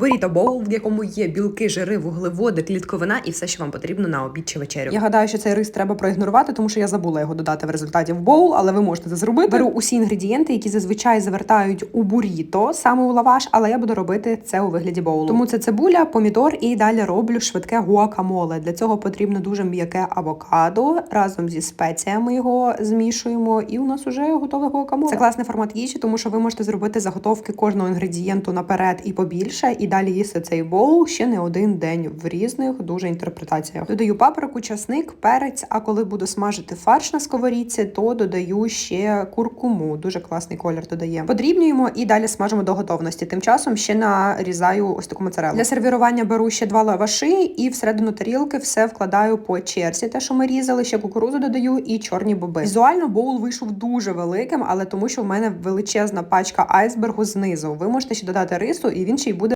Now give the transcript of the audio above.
Буріто боул, в якому є білки, жири, вуглеводи, клітковина і все, що вам потрібно на обід чи вечерю. Я гадаю, що цей рис треба проігнорувати, тому що я забула його додати в результаті в боул, але ви можете це зробити. Беру усі інгредієнти, які зазвичай завертають у буріто, саме у лаваш, але я буду робити це у вигляді боулу. Тому це цибуля, помідор і далі роблю швидке гуакамоле. Для цього потрібно дуже м'яке авокадо. Разом зі спеціями його змішуємо, і у нас уже готове гуакамоле. Це класний формат їжі, тому що ви можете зробити заготовки кожного інгредієнту наперед і побільше, і далі їсти цей боул ще не один день в різних дуже інтерпретаціях. Додаю паприку, часник, перець. А коли буду смажити фарш на сковорідці, то додаю ще куркуму. Дуже класний колір додає. Подрібнюємо і далі смажимо до готовності. Тим часом ще нарізаю ось таку моцарелу. Для сервірування беру ще два лаваши і всередину тарілки все вкладаю по черзі. Те, що ми різали, ще кукурузу додаю і чорні боби. Візуально боул вийшов дуже великим, але тому, що в мене величезна пачка айсбергу знизу. Ви можете ще додати рису, і він ще й буде